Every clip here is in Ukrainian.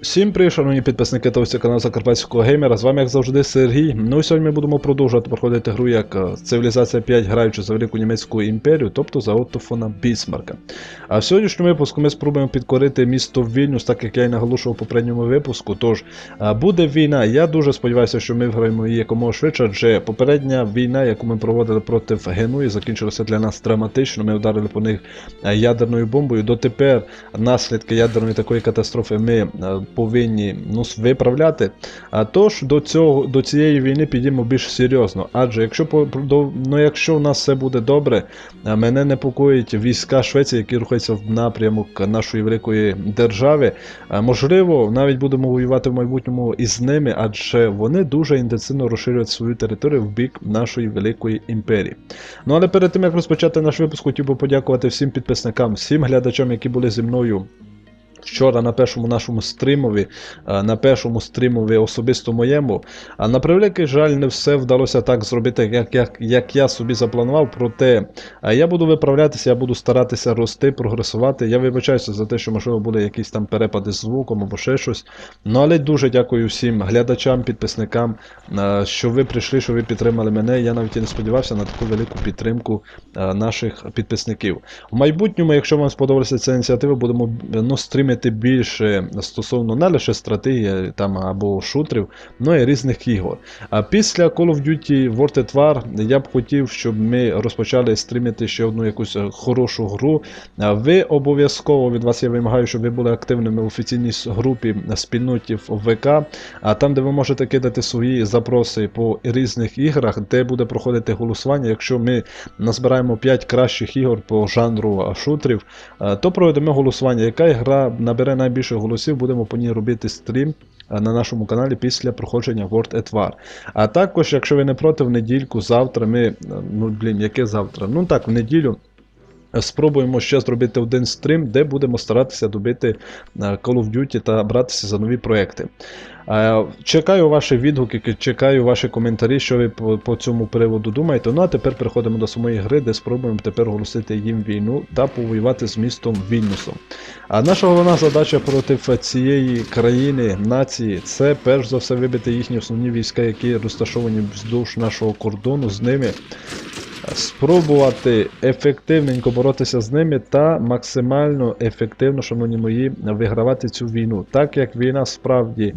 Всім привіт, шановні підписники та ось каналу Закарпатського геймера. З вами, як завжди, Сергій. Ну і сьогодні ми будемо продовжувати проходити гру як е, Цивілізація 5, граючи за Велику Німецьку імперію, тобто за Оттофона Бісмарка. А в сьогоднішньому випуску ми спробуємо підкорити місто Вільнюс, так як я і наголошував у попередньому випуску. Тож е, буде війна. Я дуже сподіваюся, що ми виграємо її якомога швидше, адже попередня війна, яку ми проводили проти Генуї, закінчилася для нас драматично. Ми вдарили по них е, ядерною бомбою. Дотепер наслідки ядерної такої катастрофи ми повинні ну, виправляти. А тож до цього до цієї війни підіймо більш серйозно. Адже якщо ну, якщо у нас все буде добре, мене непокоїть війська Швеції, які рухаються в напрямок нашої великої держави. Можливо, навіть будемо воювати в майбутньому із ними, адже вони дуже інтенсивно розширюють свою територію в бік нашої великої імперії. Ну але перед тим як розпочати наш випуск, хотів би подякувати всім підписникам, всім глядачам, які були зі мною. Вчора на першому нашому стрімові, е, на першому стрімові особисто моєму. На превеликий жаль, не все вдалося так зробити, як, як, як я собі запланував. Проте е, я буду виправлятися, я буду старатися рости, прогресувати. Я вибачаюся за те, що можливо були якісь там перепади з звуком або ще щось. Ну але дуже дякую всім глядачам, підписникам, е, що ви прийшли, що ви підтримали мене. Я навіть і не сподівався на таку велику підтримку наших підписників. В майбутньому, якщо вам сподобалася ця ініціатива, будемо ну, стрімити більше стосовно не лише стратегії там, або шутерів, но й різних ігор. А після Call of Duty World at War я б хотів, щоб ми розпочали стрімити ще одну якусь хорошу гру. Ви обов'язково від вас я вимагаю, щоб ви були активними в офіційній групі спільноті в ВК, а там, де ви можете кидати свої запроси по різних іграх, де буде проходити голосування. Якщо ми назбираємо 5 кращих ігор по жанру шутерів, то проведемо голосування. Яка гра набере найбільше голосів, будемо по ній робити стрім е, на нашому каналі після проходження World at War. А також, якщо ви не проти, в недільку, завтра ми. е, Ну, блін, яке завтра? Ну так, в неділю. Спробуємо ще зробити один стрім, де будемо старатися добити е, Call of Duty та братися за нові проекти. Е, Чекаю ваші відгуки, чекаю ваші коментарі, що ви по цьому приводу думаєте. Ну а тепер переходимо до самої гри, де спробуємо тепер оголосити їм війну та повоювати з містом Вільнюсом. А наша головна задача проти цієї країни, нації, це перш за все вибити їхні основні війська, які розташовані вздовж нашого кордону з ними. Спробувати ефективненько боротися з ними та максимально ефективно, шановні мої, вигравати цю війну. Так як війна справді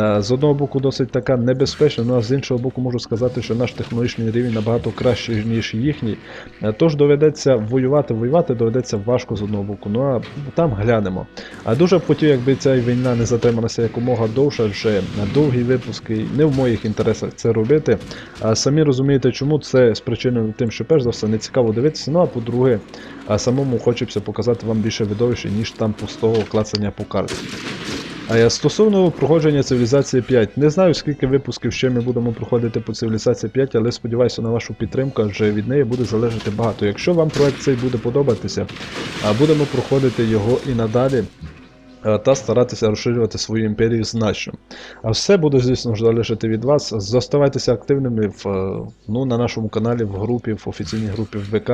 е, з одного боку досить така небезпечна, ну а з іншого боку можу сказати, що наш технологічний рівень набагато кращий, ніж їхній. Е, Тож доведеться воювати, воювати доведеться важко з одного боку. Ну а там глянемо. А дуже б хотів, якби ця війна не затрималася якомога довше, адже довгі випуски не в моїх інтересах це робити. А самі розумієте, чому це спричинено тим, що перш за все не цікаво дивитися. Ну а по-друге, самому хочеться показати вам більше видовище, ніж там пустого клацання по карті. А стосовно проходження цивілізації 5, не знаю скільки випусків ще ми будемо проходити по цивілізації 5, але сподіваюся на вашу підтримку, адже від неї буде залежати багато. Якщо вам проект цей буде подобатися, будемо проходити його і надалі. Е, Та старатися розширювати свою імперію значно. А все буде, звісно залежати від вас. Зоставайтеся активними в, е, ну, на нашому каналі, в групі, в офіційній групі в ВК.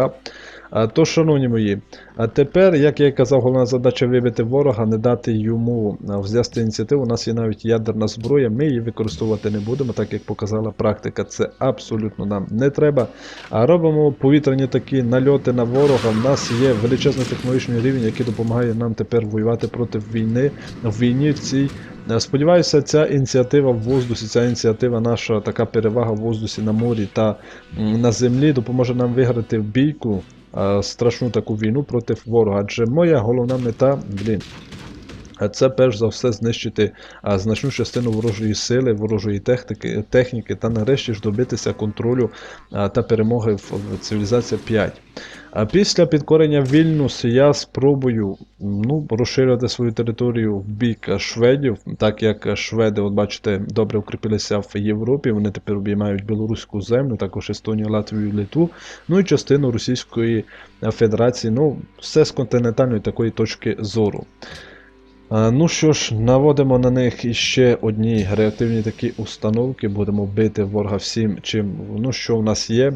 То, шановні мої, а тепер, як я і казав, головна задача вибити ворога, не дати йому взяти ініціативу. У нас є навіть ядерна зброя, ми її використовувати не будемо, так як показала практика. Це абсолютно нам не треба. А робимо повітряні такі нальоти на ворога. У нас є величезний технологічний рівень, який допомагає нам тепер воювати проти війни в війні в цій. Сподіваюся, ця ініціатива в воздусі, ця ініціатива, наша така перевага в воздусі на морі та на землі допоможе нам виграти в бійку страшну таку війну проти ворога. Адже моя головна мета, блін. е, Це перш за все знищити значну частину ворожої сили, ворожої техніки, техніки та нарешті ж добитися контролю та перемоги в, цивілізація 5. А після підкорення Вільнюс я спробую ну, розширювати свою територію в бік шведів, так як шведи, от бачите, добре укріпилися в Європі. Вони тепер обіймають білоруську землю, також Естонію, Латвію, Литву, ну і частину Російської Федерації. Ну, все з континентальної такої точки зору. А, Ну що ж, наводимо на них іще одні реактивні такі установки, будемо бити ворога всім, чим ну, що в нас є.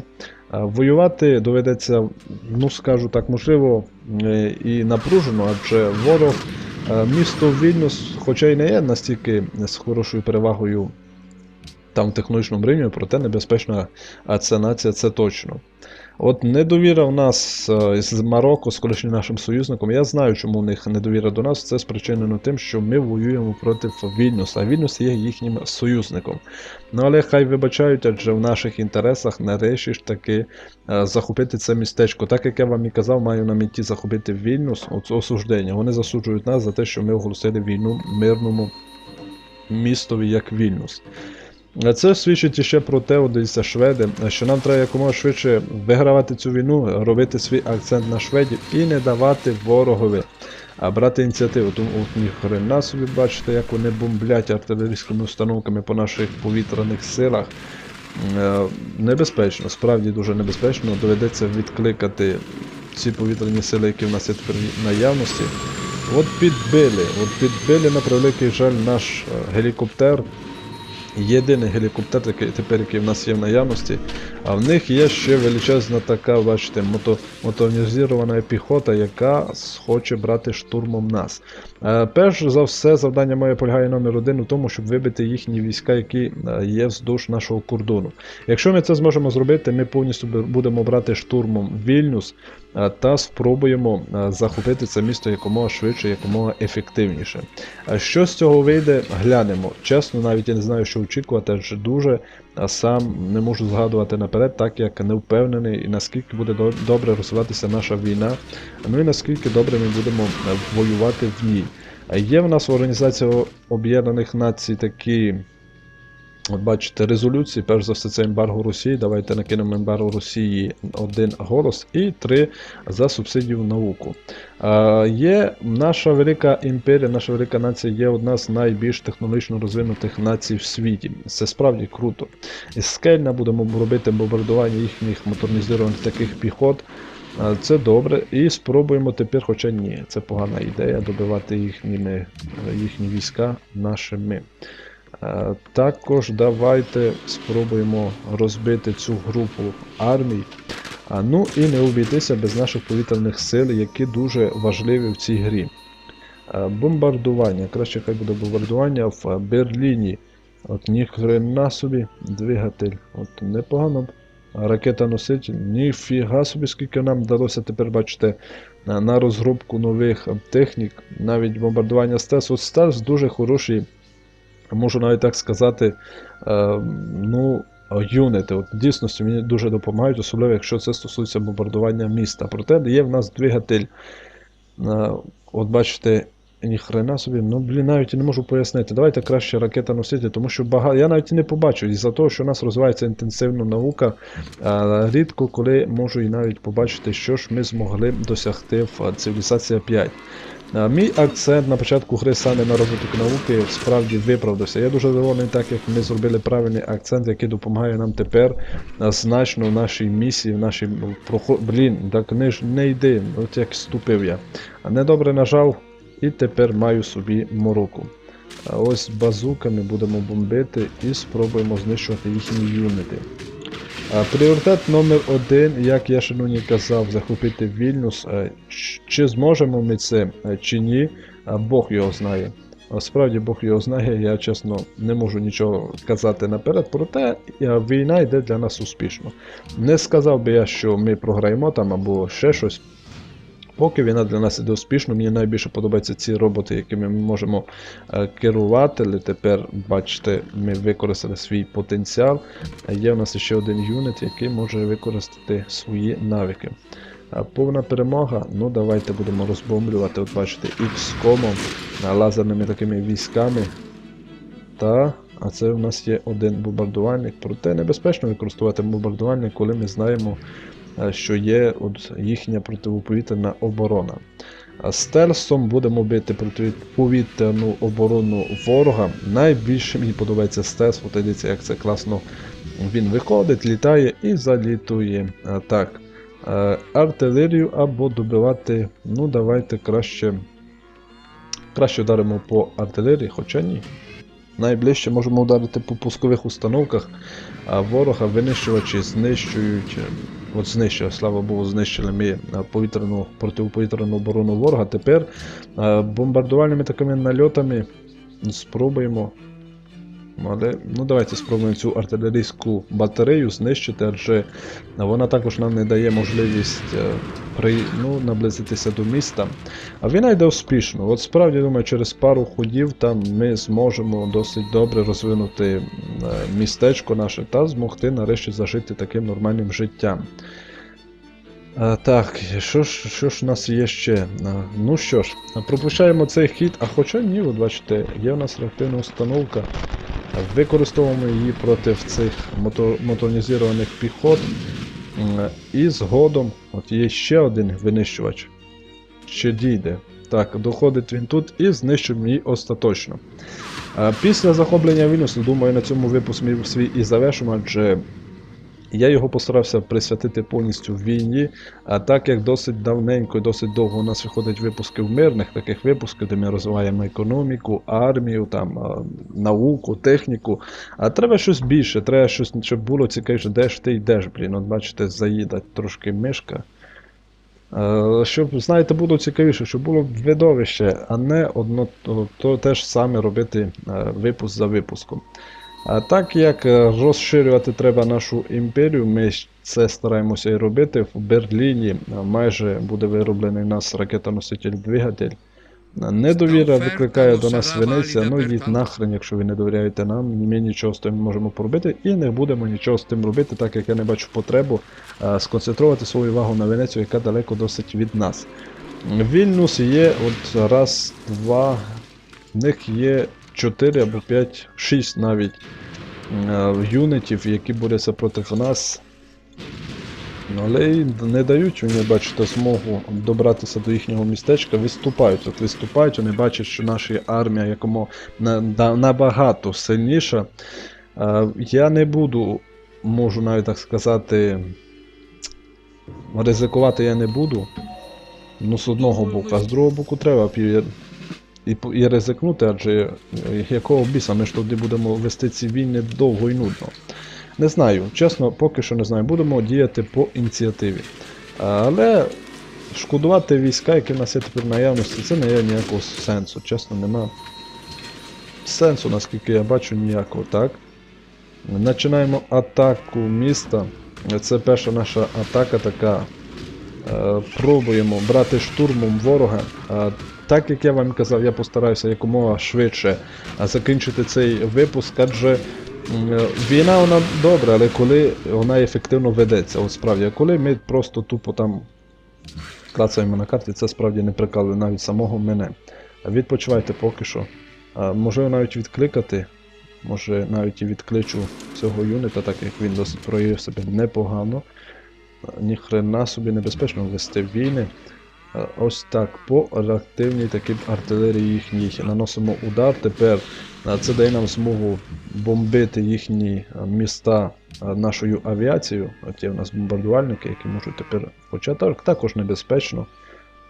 Воювати доведеться, ну скажу так, можливо, е, і напружено, адже ворог Е, Місто Вільнюс, хоча й не є настільки з хорошою перевагою там в технологічному рівні, проте небезпечна ця нація, це точно. От недовіра в нас е, з Марокко, з колишнім нашим союзником. Я знаю, чому у них недовіра до нас. Це спричинено тим, що ми воюємо проти Вільнюса, а Вільнюс є їхнім союзником. Ну але хай вибачають, адже в наших інтересах нарешті ж таки е, захопити це містечко. Так як я вам і казав, маю на меті захопити Вільнюс, осуждення. Вони засуджують нас за те, що ми оголосили війну мирному містові, як Вільнюс. Це свідчить іще про те, от шведи, що нам треба якомога швидше вигравати цю війну, робити свій акцент на шведів і не давати ворогові а брати ініціативу. Тому от ні хрена собі бачите, як вони бомблять артилерійськими установками по наших повітряних силах. Е, Небезпечно, справді дуже небезпечно. Доведеться відкликати ці повітряні сили, які в нас є тепер наявності. От підбили, от підбили на превеликий жаль наш е, гелікоптер. Єдиний гелікоптер, який тепер який в нас є в наявності, а в них є ще величезна така, бачите, мото, моторизована піхота, яка хоче брати штурмом нас. Е, перш за все, завдання моє полягає номер один у тому, щоб вибити їхні війська, які е, є вздовж нашого кордону. Якщо ми це зможемо зробити, ми повністю будемо брати штурмом Вільнюс та спробуємо е, захопити це місто якомога швидше, якомога ефективніше. А Що з цього вийде, глянемо. Чесно, навіть я не знаю, що очікувати, адже дуже сам не можу згадувати наперед, так як не впевнений, і наскільки буде добре розвиватися наша війна, ну і наскільки добре ми будемо е, воювати в ній. Є в нас в Організації Об'єднаних Націй такі. От бачите, резолюції, перш за все, це ембарго Росії. Давайте накинемо ембарго Росії один голос і три за субсидію в науку. Е, є наша велика імперія, наша велика нація є одна з найбільш технологічно розвинутих націй в світі. Це справді круто. І скельна будемо робити бомбардування їхніх моторнізованих таких піхот. Це добре. І спробуємо тепер, хоча ні, це погана ідея добивати їхніми, їхні війська нашими. Е, Також давайте спробуємо розбити цю групу армій. Ну і не обійтися без наших повітряних сил, які дуже важливі в цій грі. Е, Бомбардування. Краще хай буде бомбардування в Берліні. От ніхрена собі двигатель. От непогано. Ракета носитель. Ніфіга собі, скільки нам вдалося тепер бачите на, розробку нових технік, навіть бомбардування СТЕС. От СТЕС дуже хороший можу навіть так сказати, е, ну, юнити. От, в дійсності мені дуже допомагають, особливо якщо це стосується бомбардування міста. Проте є в нас двигатель. Е, от бачите, ніхрена собі, ну блін, навіть не можу пояснити. Давайте краще ракета носитель, тому що багато. Я навіть і не побачу. Із-за того, що у нас розвивається інтенсивно наука, е, рідко коли можу і навіть побачити, що ж ми змогли досягти в цивілізація 5. Мій акцент на початку гри саме на розвиток науки справді виправдався. Я дуже задоволений, так як ми зробили правильний акцент, який допомагає нам тепер значно в нашій місії, в нашій. Блін, так не ж не йди, от як ступив я. А недобре нажав і тепер маю собі мороку. Ось базуками будемо бомбити і спробуємо знищувати їхні юнити. Пріоритет номер один, як я шановні казав, захопити Вільнюс. Чи зможемо ми це, чи ні, Бог його знає. Справді Бог його знає, я чесно не можу нічого казати наперед, проте війна йде для нас успішно. Не сказав би я, що ми програємо там або ще щось. Поки війна для нас іде успішно, мені найбільше подобаються ці роботи, якими ми можемо е, керувати. Але тепер, бачите, ми використали свій потенціал. А Є у нас ще один юнит, який може використати свої навики. А Повна перемога, ну давайте будемо розбомблювати, от бачите, X-комом, лазерними такими військами. Та, а це у нас є один бомбардувальник. Проте небезпечно використовувати бомбардувальник, коли ми знаємо, е, що є от їхня протиповітряна оборона. Стелсом будемо бити протиповітряну оборону ворога. Найбільше мені подобається стелс, от дивіться, як це класно він виходить, літає і залітує. Так. е, Артилерію або добивати. Ну, давайте краще. Краще вдаримо по артилерії, хоча ні. Найближче можемо ударити по пускових установках, а ворога винищувачі знищують. е, От знищили, слава Богу, знищили ми е, повітряну протиповітряну оборону ворога. Тепер е, бомбардувальними такими нальотами спробуємо. Але ну давайте спробуємо цю артилерійську батарею знищити, адже вона також нам не дає можливість е, при, ну, наблизитися до міста. А війна йде успішно. От справді думаю, через пару ходів там ми зможемо досить добре розвинути е, містечко наше та змогти нарешті зажити таким нормальним життям. А, так, що ж, що ж у нас є ще? А, ну що ж, пропущаємо цей хід, а хоча ні, от бачите, є у нас реактивна установка. Використовуємо її проти цих мото, моторизованих піхот. І згодом, от є ще один винищувач. Ще дійде. Так, доходить він тут і знищуємо її остаточно. Після захоплення Вільнюсу, думаю, на цьому випуск ми свій і завершимо, адже я його постарався присвятити повністю в війні, а так як досить давненько і досить довго у нас випуски в мирних таких випусках, де ми розвиваємо економіку, армію, там, науку, техніку. А треба щось більше, треба щось, щоб було цікавіше, де ж ти йдеш, блін. От бачите, заїдать трошки мишка. Щоб, знаєте, було цікавіше, щоб було видовище, а не одно то, то те ж саме робити випуск за випуском. А так як е, розширювати треба нашу імперію, ми це стараємося і робити. В Берліні е, майже буде вироблений у нас ракетоноситель-двигатель. Е, Недовіра викликає до нас Венеція, ну йдіть нахрен, якщо ви не довіряєте нам, ми нічого з тим можемо поробити і не будемо нічого з тим робити, так як я не бачу потребу сконцентрувати свою увагу на Венецію, яка далеко досить від нас. Вільнюс є от раз, два, в них є 4 або 5, 6 навіть е, юнітів, які борються проти нас. Ну, Але й не дають вони, бачите, змогу добратися до їхнього містечка, виступають. От виступають, вони бачать, що наша армія якому на, на- набагато сильніша. Е, Я не буду, можу навіть так сказати, ризикувати я не буду. Ну, з одного боку, а з другого боку треба і, і ризикнути, адже е, якого біса ми ж тоді будемо вести ці війни довго і нудно. Не знаю, чесно, поки що не знаю. Будемо діяти по ініціативі. Але шкодувати війська, які в нас є тепер наявності, це не є ніякого сенсу. Чесно, нема сенсу, наскільки я бачу, ніякого, так? Починаємо атаку міста. Це перша наша атака така. Е, Пробуємо брати штурмом ворога. Так як я вам казав, я постараюся якомога швидше е, закінчити цей випуск, адже е, війна вона добра, але коли вона ефективно ведеться, от справді, коли ми просто тупо там клацаємо на карті, це справді не прикалує навіть самого мене. Відпочивайте поки що. Е, Можливо навіть відкликати. Може навіть і відкличу цього юнита, так як він досить проявив себе непогано. Ніхрена собі небезпечно вести війни. Е, Ось так, по реактивній такій артилерії їхній наносимо удар. Тепер е, це дає нам змогу бомбити їхні е, міста нашою авіацією. От є в нас бомбардувальники, які можуть тепер, хоча так, також небезпечно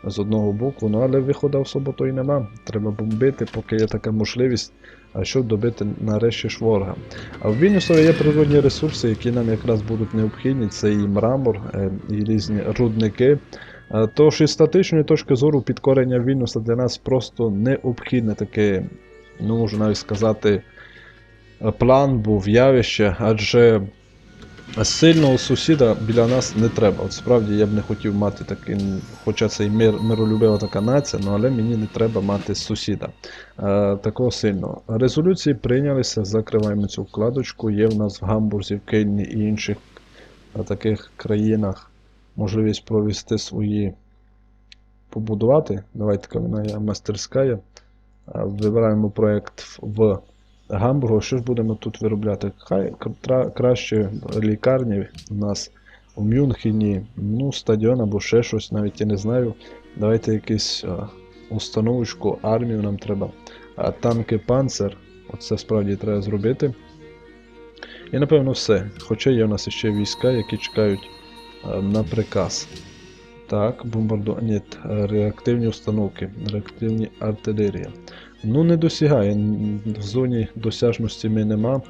з одного боку, ну але виходу особо то й нема. Треба бомбити, поки є така можливість, щоб добити нарешті ж ворога. А в Вільнюсові є природні ресурси, які нам якраз будуть необхідні. Це і мрамор, і різні рудники. Е, Тож із статичної точки зору підкорення Вільнюса для нас просто необхідне таке, ну можу навіть сказати, е, план був явище, адже сильного сусіда біля нас не треба. От справді я б не хотів мати такий, хоча це і мир, миролюбива така нація, ну але мені не треба мати сусіда е, такого сильного. Резолюції прийнялися, закриваємо цю вкладочку. Є в нас в Гамбурзі, в Кельні і інших таких країнах можливість провести свої побудувати. Давайте вона є мастерська. Е, Вибираємо проєкт в Гамбургу. Що ж будемо тут виробляти? Хай кра- краще лікарні у нас у Мюнхені, ну, стадіон або ще щось, навіть я не знаю. Давайте якусь установочку, армію нам треба. А танки панцер. Оце справді треба зробити. І напевно все. Хоча є у нас ще війська, які чекають на приказ. Так, бомбарду... Ні, реактивні установки, реактивні артилерія. Ну, не досягає. В зоні досяжності ми нема.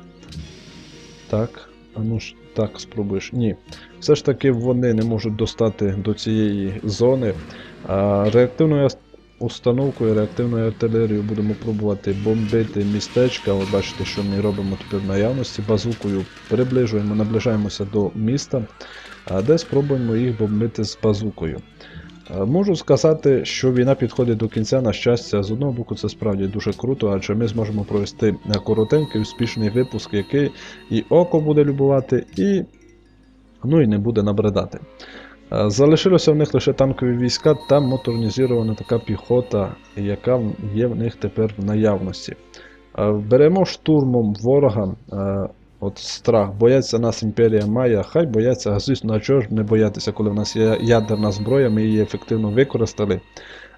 Так. А ну ж так спробуєш. Ні. Все ж таки вони не можуть достати до цієї зони. А реактивною установкою, реактивною артилерією будемо пробувати бомбити містечка. От бачите, що ми робимо тепер в наявності. Базукою приближуємо, наближаємося до міста, а де спробуємо їх бомбити з базукою. Е, Можу сказати, що війна підходить до кінця, на щастя, з одного боку це справді дуже круто, адже ми зможемо провести е, коротенький успішний випуск, який і око буде любувати, і ну і не буде набридати. Е, Залишилося в них лише танкові війська та моторнізована така піхота, яка є в них тепер в наявності. Беремо штурмом ворога. От страх, бояться нас імперія Майя, хай бояться, а звісно, а чого ж не боятися, коли в нас є ядерна зброя, ми її ефективно використали.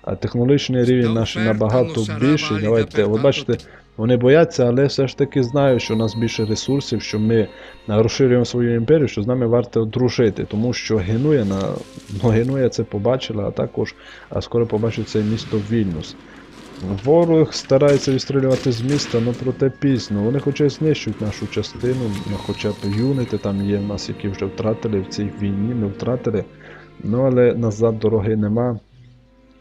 А технологічний рівень наш набагато більший. Давайте, от бачите, вони бояться, але все ж таки знають, що у нас більше ресурсів, що ми розширюємо свою імперію, що з нами варто дружити, тому що генує на ну, генує це побачила, а також а скоро побачить це місто Вільнюс. Ворог старається відстрілювати з міста, але проте пізно. Вони хоча й знищують нашу частину, ну, хоча б юнити там є в нас, які вже втратили в цій війні, ми втратили. Ну але назад дороги нема.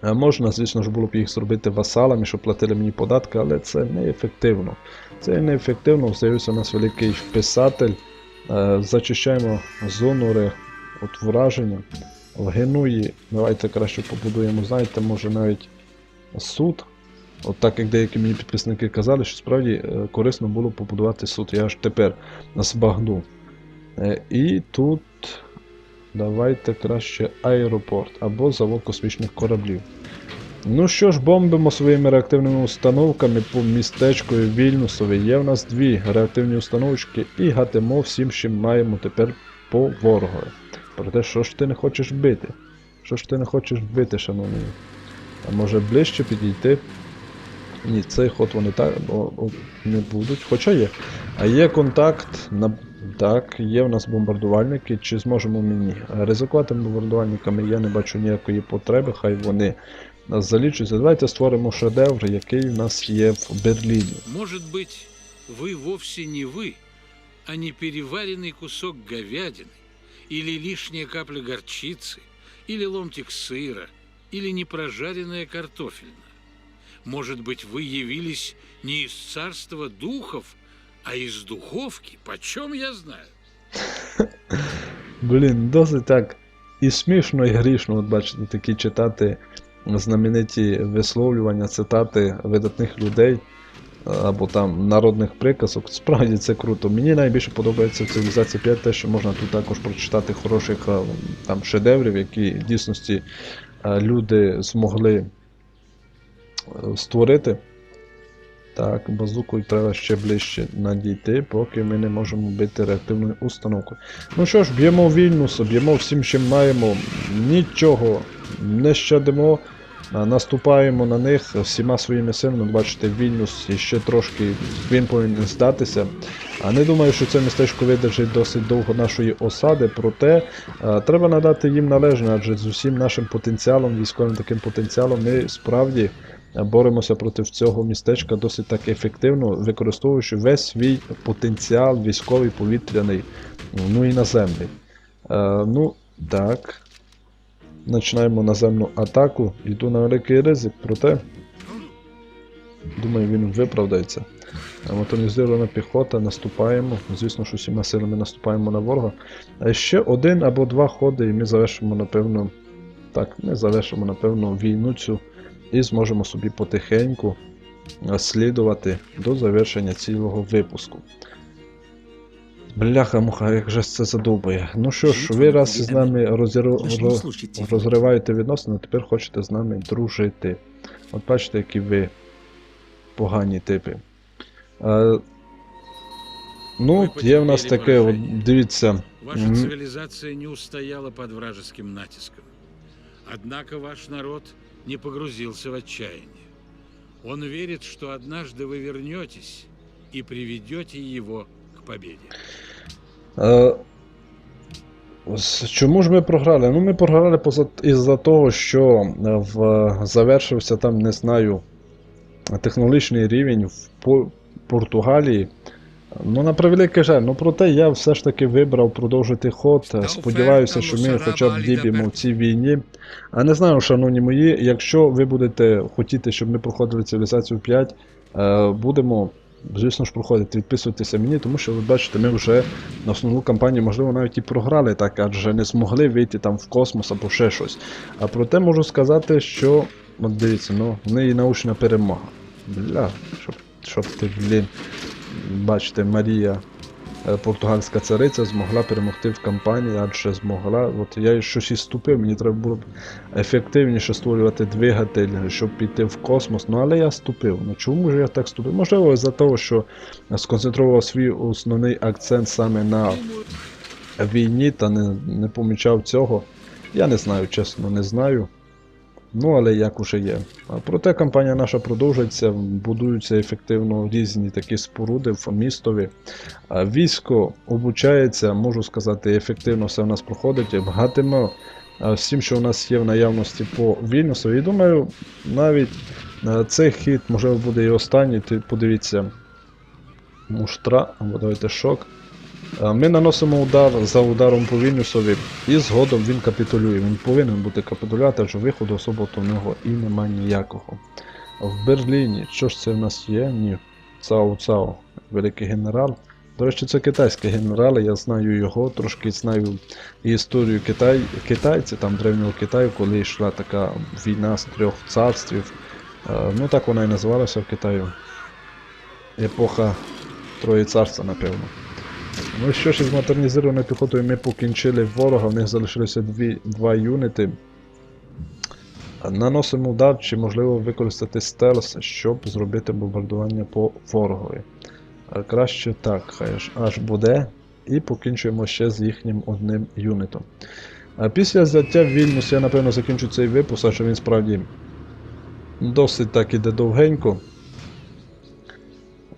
А можна, звісно ж, було б їх зробити васалами, щоб платили мені податки, але це неефективно. Це неефективно, з'явився у нас великий писатель. Е, Зачищаємо зонури от враження. В Генуї давайте краще побудуємо, знаєте, може навіть суд. От так як деякі мені підписники казали, що справді е, корисно було побудувати суд. Я аж тепер збагну. Е, І тут давайте краще аеропорт або завод космічних кораблів. Ну що ж, бомбимо своїми реактивними установками по містечку Вільнюсові. Є в нас дві реактивні установочки і гатимо всім, що маємо тепер по ворогові. Проте, що ж ти не хочеш бити? Що ж ти не хочеш бити, шановний? А може ближче підійти? Ні, цей ход вони так о, о, не будуть. Хоча є. А є контакт. На... Так, є в нас бомбардувальники. Чи зможемо ми ні? Ризикувати бомбардувальниками я не бачу ніякої потреби, хай вони нас залічуються. Давайте створимо шедевр, який в нас є в Берліні. Может быть, вы вовсе не вы, а не переваренный кусок говядины, или лишняя капля горчицы, или ломтик сыра, или непрожаренная картофельна. Может быть, вы явились не из царства духов, а из духовки, почем я знаю? Блін, досить так і смішно, і грішно, от бачите, такі читати знамениті висловлювання, цитати видатних людей або там народних приказок. Справді це круто. Мені найбільше подобається в цивілізації 5 те, що можна тут також прочитати хороших е, там шедеврів, які в дійсності е, люди змогли е, створити. Так, базукою треба ще ближче надійти, поки ми не можемо бити реактивною установкою. Ну що ж, б'ємо Вільнюс, б'ємо всім, чим маємо. Нічого не щадимо. Наступаємо на них всіма своїми силами. Бачите, Вільнюс ще трошки він повинен здатися. А не думаю, що це містечко видержить досить довго нашої осади, проте е, треба надати їм належне, адже з усім нашим потенціалом, військовим таким потенціалом, ми справді боремося проти цього містечка досить так ефективно, використовуючи весь свій потенціал військовий, повітряний, ну і наземний. Е, ну, так. Починаємо наземну атаку. Йду на великий ризик, проте. Думаю, він виправдається. Моторизована піхота, наступаємо. Звісно, що всіма силами наступаємо на ворога. А ще один або два ходи, і ми завершимо, напевно. Так, ми завершимо, напевно, війну цю і зможемо собі потихеньку е, слідувати до завершення цілого випуску. Бляха, муха, як же це задовбує. Ну що ж, ви раз з нами розіру... Розриваєте відносини, тепер хочете з нами дружити. От бачите, які ви погані типи. Е, ну, є в нас таке, от, дивіться. Ваша Мгм. цивилизация не устояла под вражеским натиском. Однако ваш народ не погрузился в отчаяние. Он верит, что однажды вы вернетесь и приведете его к победе. Е, с- Чому ж ми програли? Ну, ми програли поза- із-за того, що е, в, завершився там, не знаю, технологічний рівень в По- Португалії. Ну, на превеликий жаль, ну проте я все ж таки вибрав продовжити ход. Е, Сподіваюся, що ми хоча б діб'ємо в цій війні. А не знаю, шановні мої, якщо ви будете хотіти, щоб ми проходили цивілізацію 5, е, будемо, звісно ж, проходити. Відписуйтеся мені, тому що ви бачите, ми вже на основну кампанію, можливо, навіть і програли так, адже не змогли вийти там в космос або ще щось. А проте можу сказати, що. От дивіться, ну, в неї научна перемога. Бля, щоб, щоб ти, блін. Бачите, Марія, е, португальська цариця, змогла перемогти в кампанії, адже змогла. От я щось і ступив, мені треба було б ефективніше створювати двигатель, щоб піти в космос. Ну але я ступив. Ну чому ж я так ступив? Можливо, із-за того, що сконцентрував свій основний акцент саме на війні та не, не помічав цього. Я не знаю, чесно, не знаю. Ну, але як уже є. А Проте кампанія наша продовжується, будуються ефективно різні такі споруди в містові. А Військо обучається, можу сказати, ефективно все в нас проходить. Гатимо всім, що у нас є в наявності по Вільнюсу. І думаю, навіть цей хід, можливо, буде і останній. Ти подивіться, муштра, або давайте шок. Ми наносимо удар за ударом по Вільнюсові, і згодом він капітулює. Він повинен бути капітулювати, адже виходу особисто в нього і немає ніякого. В Берліні, що ж це в нас є? Ні. Цао Цао, великий генерал. До речі, це китайський генерал, я знаю його, трошки знаю історію Китай, китайців, там древнього Китаю, коли йшла така війна з трьох царствів. Ну так вона і називалася в Китаю. Епоха Троє царства, напевно. Ну що ж, із модернізованою піхотою ми покінчили ворога, в них залишилося дві, два юніти. Наносимо удар, чи можливо використати стелс, щоб зробити бомбардування по ворогові. А Краще так, хай аж буде. І покінчуємо ще з їхнім одним юнітом. А після взяття Вільнюс я напевно закінчу цей випуск, адже він справді досить так іде довгенько.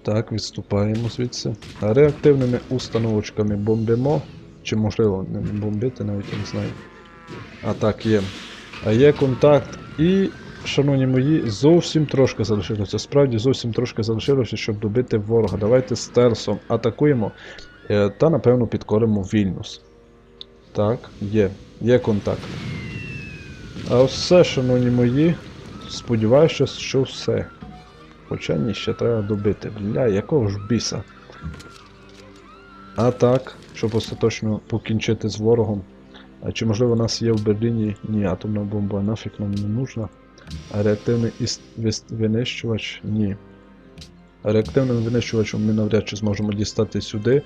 Так, відступаємо звідси. А Реактивними установочками бомбимо. Чи можливо не бомбити, навіть не знаю. А так, є. А є контакт. І, шановні мої, зовсім трошки залишилося. Справді зовсім трошки залишилося, щоб добити ворога. Давайте стелсом атакуємо. е, Та, напевно, підкоримо Вільнюс. Так, є. Є контакт. А все, шановні мої. Сподіваюся, що все. Хоча ні, ще треба добити. Бля, якого ж біса. А так, щоб остаточно покінчити з ворогом. А чи можливо у нас є в Берліні ні атомна бомба, нафіг нам не нужна. А реактивний іс- винищувач ні. Реактивним винищувачем ми навряд чи зможемо дістати сюди.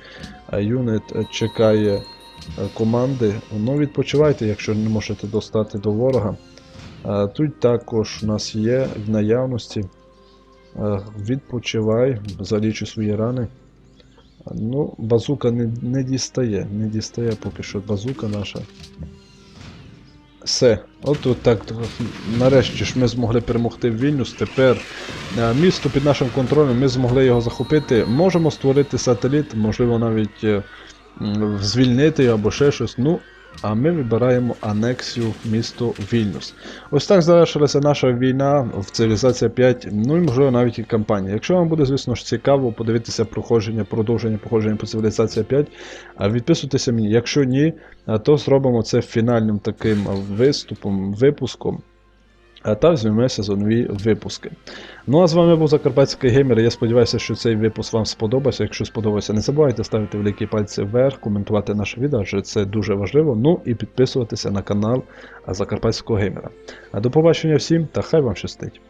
А юнит е, чекає е, команди. Ну, відпочивайте, якщо не можете достати до ворога. А тут також у нас є в наявності. Е, Відпочивай, залічу свої рани. Ну, базука не, не дістає, не дістає поки що базука наша. Все, от от так. Нарешті ж ми змогли перемогти Вільнюс. Тепер е, місто під нашим контролем, ми змогли його захопити. Можемо створити сателіт, можливо, навіть е, звільнити або ще щось. Ну, а ми вибираємо анексію місто Вільнюс. Ось так завершилася наша війна в цивілізація 5, ну і можливо навіть і кампанія. Якщо вам буде, звісно ж, цікаво подивитися проходження, продовження походження по цивілізація 5, відписуйтеся мені. Якщо ні, то зробимо це фінальним таким виступом, випуском. Та візьмемося за нові випуски. Ну а з вами був Закарпатський геймер. Я сподіваюся, що цей випуск вам сподобався. Якщо сподобався, не забувайте ставити великі пальці вверх, коментувати наше відео, адже це дуже важливо. Ну і підписуватися на канал Закарпатського геймера. А до побачення всім та хай вам щастить!